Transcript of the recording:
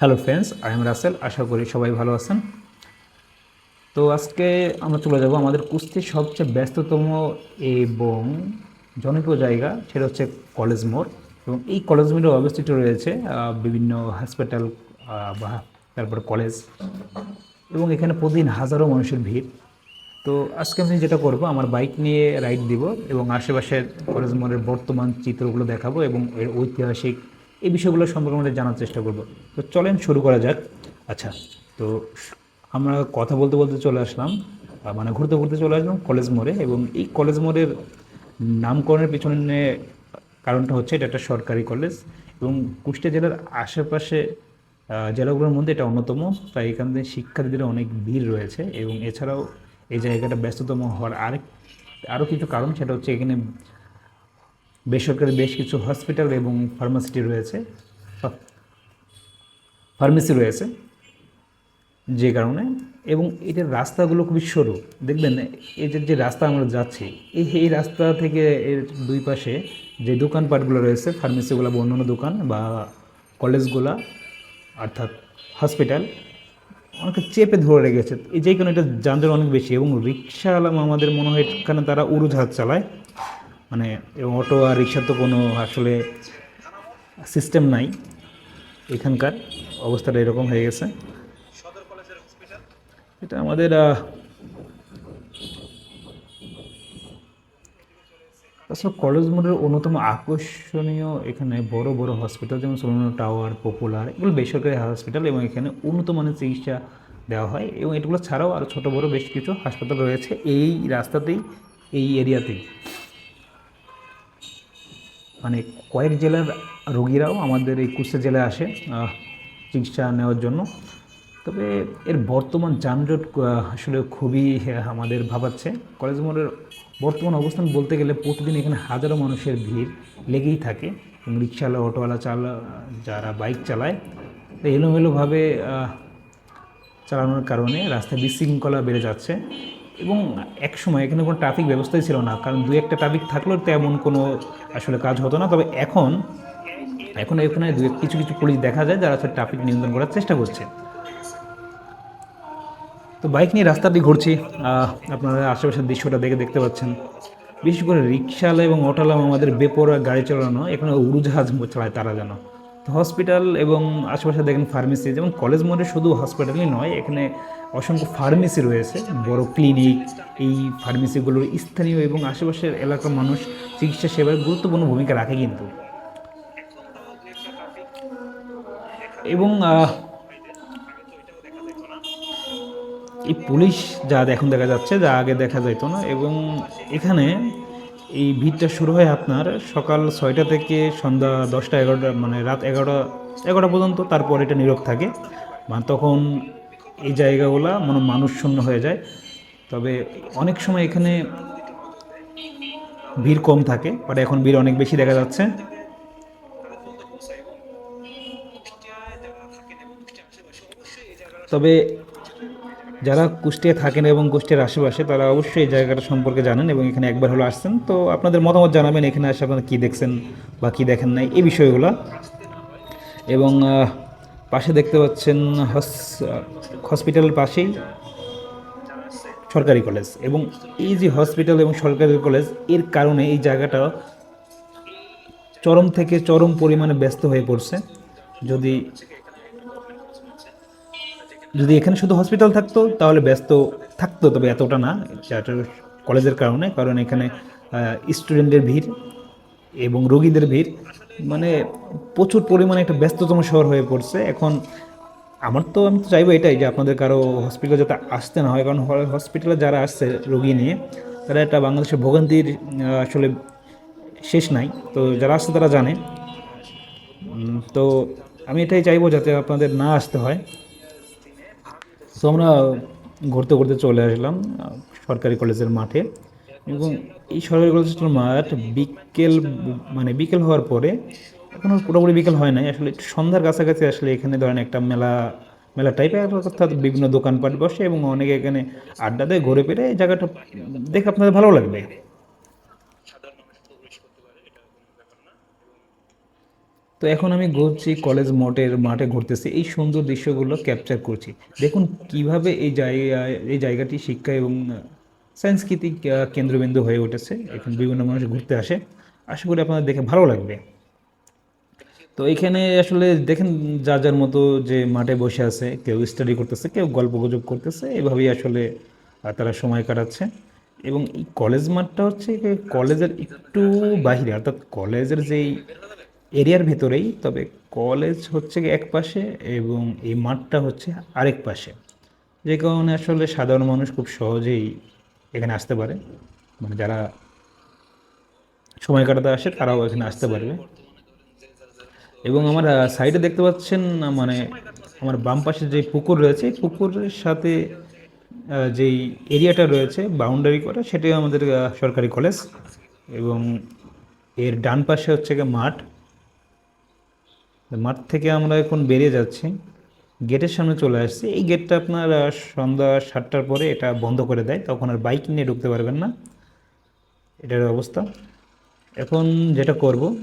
Hello friends I am Rasel আশা করি সবাই ভালো আছেন। তো আজকে আমরা চলে যাব আমাদের কুস্তির সবচেয়ে ব্যস্ততম এবং জনপ্রিয় জায়গা, সেটা হচ্ছে কলেজ মোড়। এবং এই কলেজ মোড়ে অবস্থিত রয়েছে বিভিন্ন হসপিটাল বা তারপর কলেজ। এবং এখানে প্রতিদিন হাজারো মানুষের ভিড়। তো আজকে আমি যেটা করব, আমার বাইক নিয়ে রাইড দিব এবং আশেপাশের কলেজ মোড়ের বর্তমান চিত্রগুলো দেখাবো এবং এর ঐতিহাসিক এই বিষয়গুলো সম্পর্কে আমাদের জানার চেষ্টা করব। তো চলেন শুরু করা যাক। আচ্ছা তো আমরা কথা বলতে বলতে চলে আসলাম মানে ঘুরতে ঘুরতে চলে আসলাম কলেজ মোড়ে এবং এই কলেজ মোড়ের নামকরণের পিছনে কারণটা হচ্ছে এটা একটা সরকারি কলেজ এবং কুষ্টিয়া জেলার আশেপাশে জেলাগুলোর মধ্যে এটা অন্যতম। তাই এখান থেকে শিক্ষার্থীদের অনেক ভিড় রয়েছে এবং এছাড়াও এই জায়গাটা ব্যস্ততম হওয়ার আরেক আরও কিছু কারণ, সেটা হচ্ছে এখানে বেসরকারি বেশ কিছু হসপিটাল এবং ফার্মাসিটি রয়েছে। ফার্মেসি রয়েছে যে কারণে। এবং এটার রাস্তাগুলো খুবই সরু। দেখবেন এই যে রাস্তা আমরা যাচ্ছি, এই এই রাস্তা থেকে এর দুই পাশে যে দোকানপাটগুলো রয়েছে, ফার্মেসিগুলো বা অন্যান্য দোকান বা কলেজগুলা, অর্থাৎ হসপিটাল অনেকে চেপে ধরে রেখেছে। এই যে কারণে এটা যানজট অনেক বেশি এবং রিক্সাওয়ালা আমাদের মনে হয় এখানে তারা উড়োজাহাজ চালায়। মানে অটো আর রিক্সার তো কোনো আসলে সিস্টেম নাই। এখানকার অবস্থাটা এরকম হয়ে গেছে। এটা আমাদের তাছাড়া কলেজ মোড়ের অন্যতম আকর্ষণীয় এখানে বড় বড় হসপিটাল যেমন সোলানো টাওয়ার পপুলার এগুলো বেসরকারি হসপিটাল এবং এখানে উন্নত মানের চিকিৎসা দেওয়া হয় এবং এগুলো ছাড়াও আরও ছোটো বড় বেশ কিছু হাসপাতাল রয়েছে এই রাস্তাতেই, এই এরিয়াতেই মানে কয়েক জেলার রোগীরাও আমাদের এই কুষ্টিয়া জেলায় আসে চিকিৎসা নেওয়ার জন্য। তবে এর বর্তমান যানজট আসলে খুবই আমাদের ভাবাচ্ছে। কলেজ মোড়ের বর্তমান অবস্থান বলতে গেলে প্রতিদিন এখানে হাজারো মানুষের ভিড় লেগেই থাকে। রিক্সাওয়ালা, অটোওয়ালা চালা, যারা বাইক চালায় এলোমেলোভাবে চালানোর কারণে রাস্তায় বিশৃঙ্খলা বেড়ে যাচ্ছে। এবং এক সময় এখানে কোনো ট্রাফিক ব্যবস্থাই ছিল না, কারণ দু একটা ট্রাফিক থাকলেও তেমন কোনো আসলে কাজ হতো না। তবে এখন এখন এখানে দু কিছু কিছু পুলিশ দেখা যায় যারা আসলে ট্রাফিক নিয়ন্ত্রণ করার চেষ্টা করছে। তো বাইক নিয়ে রাস্তা দিয়ে ঘুরছি আপনারা আশেপাশের দৃশ্যটা দেখে দেখতে পাচ্ছেন। বিশেষ করে রিক্সাওয়ালা এবং অটোওয়ালা আমাদের বেপরোয়া গাড়ি চালানো, এখানে উড়োজাহাজ চালায় তারা যেন। হসপিটাল এবং আশেপাশে দেখেন ফার্মেসি যেমন কলেজ মোড়ে শুধু হসপিটালই নয়, এখানে অসংখ্য ফার্মেসি রয়েছে, বড় ক্লিনিক এই ফার্মেসিগুলোর স্থানীয় এবং আশেপাশের এলাকার মানুষ চিকিৎসা সেবায় গুরুত্বপূর্ণ ভূমিকা রাখে কিন্তু। এবং এই পুলিশ যা এখন দেখা যাচ্ছে, যা আগে দেখা যাইতো না, এবং এখানে এই ভিড়টা শুরু হয় আপনার সকাল ছয়টা থেকে সন্ধ্যা দশটা এগারোটা মানে রাত এগারোটা এগারোটা পর্যন্ত, তারপর এটা নীরব থাকে। মানে তখন এই জায়গাগুলা মানে মানুষ শূন্য হয়ে যায়। তবে অনেক সময় এখানে ভিড় কম থাকে, বাট এখন ভিড় অনেক বেশি দেখা যাচ্ছে। তবে যারা কুষ্টিয়া থাকেন এবং কুষ্টিয়ার আশেপাশে, তারা অবশ্যই এই জায়গাটা সম্পর্কে জানেন এবং এখানে একবার হলো আসছেন। তো আপনাদের মতামত জানাবেন, এখানে আসে আপনারা কী দেখছেন বা কী দেখেন নাই, এই বিষয়গুলো। এবং পাশে দেখতে পাচ্ছেন হস, হসপিটালের পাশেই সরকারি কলেজ। এবং এই যে হসপিটাল এবং সরকারি কলেজ, এর কারণে এই জায়গাটা চরম থেকে চরম পরিমাণে ব্যস্ত হয়ে পড়ছে। যদি যদি এখানে শুধু হসপিটাল থাকতো, তাহলে ব্যস্ত থাকতো, তবে এতটা না। এটা কলেজের কারণে, কারণ এখানে স্টুডেন্টের ভিড় এবং রোগীদের ভিড়। মানে প্রচুর পরিমাণে একটা ব্যস্ততম শহর হয়ে পড়ছে। এখন আমার তো, আমি তো চাইব এটাই যে আপনাদের কারও হসপিটালে যাতে আসতে না হয়। কারণ হসপিটালে যারা আসছে রোগী নিয়ে, তারা একটা বাংলাদেশের ভোগান্তির আসলে শেষ নাই। তো যারা আসছে তারা জানে। তো আমি এটাই চাইব যাতে আপনাদের না আসতে হয়। তো আমরা ঘুরতে ঘুরতে চলে আসলাম সরকারি কলেজের মাঠে। এবং এই সরকারি কলেজের মাঠ বিকেল মানে বিকেল হওয়ার পরে এখনও পুরোপুরি বিকেল হয় নাই। আসলে সন্ধ্যার কাছাকাছি আসলে এখানে ধরেন একটা মেলা মেলা টাইপের অর্থাৎ বিভিন্ন দোকানপাট বসে এবং অনেকে এখানে আড্ডা দেয়, ঘুরে ফিরে। এই জায়গাটা দেখে আপনাদের ভালো লাগবে। তো এখন আমি ঘুরছি কলেজ মোটের মাঠে ঘুরতেছি। এই সুন্দর দৃশ্যগুলো ক্যাপচার করছি। দেখুন কীভাবে এই জায়গায়, এই জায়গাটি শিক্ষা এবং সাংস্কৃতিক কেন্দ্রবিন্দু হয়ে উঠেছে। এখন বিভিন্ন মানুষ ঘুরতে আসে। আশা করি আপনাদের দেখে ভালো লাগবে। তো এখানে আসলে দেখেন যার যার মতো যে মাঠে বসে আছে, কেউ স্টাডি করতেছে, কেউ গল্প গুজব করতেছে, এভাবেই আসলে তারা সময় কাটাচ্ছে। এবং এই কলেজ মাঠটা হচ্ছে কলেজের একটু বাহিরে, অর্থাৎ কলেজের যেই এরিয়ার ভেতরেই, তবে কলেজ হচ্ছে এক পাশে এবং এই মাঠটা হচ্ছে আরেক পাশে। যে কারণে আসলে সাধারণ মানুষ খুব সহজেই এখানে আসতে পারে। মানে যারা সময় কাটাতে আসে, তারাও এখানে আসতে পারবে। এবং আমার সাইডে দেখতে পাচ্ছেন মানে আমার বাম পাশে যে পুকুর রয়েছে পুকুরের সাথে যেই এরিয়াটা রয়েছে বাউন্ডারি করা, সেটাই আমাদের সরকারি কলেজ। এবং এর ডান পাশে হচ্ছে মাঠ। মাঠ থেকে আমরা এখন বেরিয়ে যাচ্ছি। গেটের সামনে চলে আসছি। এই গেটটা আপনার সন্ধ্যা সাতটার পরে এটা বন্ধ করে দেয়। তখন আর বাইক নিয়ে ঢুকতে পারবেন না। এটার অবস্থা। এখন যেটা করব